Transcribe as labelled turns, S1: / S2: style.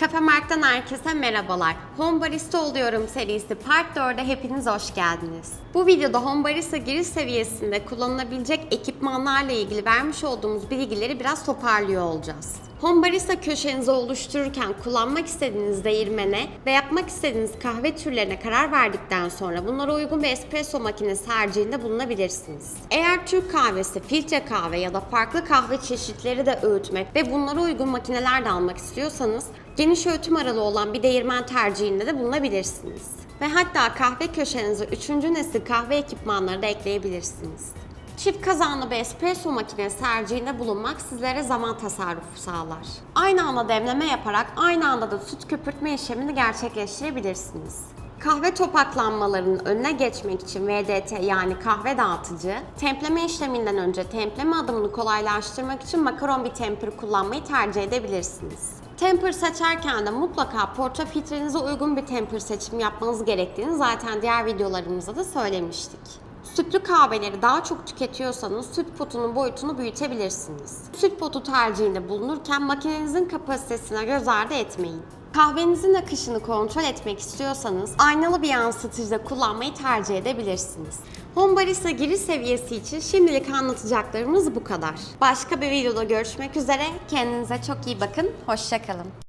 S1: Kafe Mark'tan herkese merhabalar. Home Barista oluyorum serisi Part 4'e hepiniz hoş geldiniz. Bu videoda Home Barista giriş seviyesinde kullanılabilecek ekipmanlarla ilgili vermiş olduğumuz bilgileri biraz toparlıyor olacağız. Home Barista köşenizi oluştururken kullanmak istediğiniz değirmene ve yapmak istediğiniz kahve türlerine karar verdikten sonra bunlara uygun bir espresso makinesi tercihinde bulunabilirsiniz. Eğer Türk kahvesi, filtre kahve ya da farklı kahve çeşitleri de öğütmek ve bunlara uygun makineler de almak istiyorsanız geniş öğütüm aralığı olan bir değirmen tercihinde de bulunabilirsiniz. Ve hatta kahve köşenize 3. nesil kahve ekipmanları da ekleyebilirsiniz. Çift kazanlı bir espresso makinesi tercihinde bulunmak sizlere zaman tasarrufu sağlar. Aynı anda demleme yaparak aynı anda da süt köpürtme işlemini gerçekleştirebilirsiniz. Kahve topaklanmalarının önüne geçmek için VDT yani kahve dağıtıcı, templeme işleminden önce templeme adımını kolaylaştırmak için makaron bir temper kullanmayı tercih edebilirsiniz. Temper seçerken de mutlaka portafiltrenize uygun bir temper seçimi yapmanız gerektiğini zaten diğer videolarımızda da söylemiştik. Sütlü kahveleri daha çok tüketiyorsanız süt potunun boyutunu büyütebilirsiniz. Süt potu tercihinde bulunurken makinenizin kapasitesine göz ardı etmeyin. Kahvenizin akışını kontrol etmek istiyorsanız aynalı bir yansıtıcıda kullanmayı tercih edebilirsiniz. Home Barista giriş seviyesi için şimdilik anlatacaklarımız bu kadar. Başka bir videoda görüşmek üzere. Kendinize çok iyi bakın. Hoşçakalın.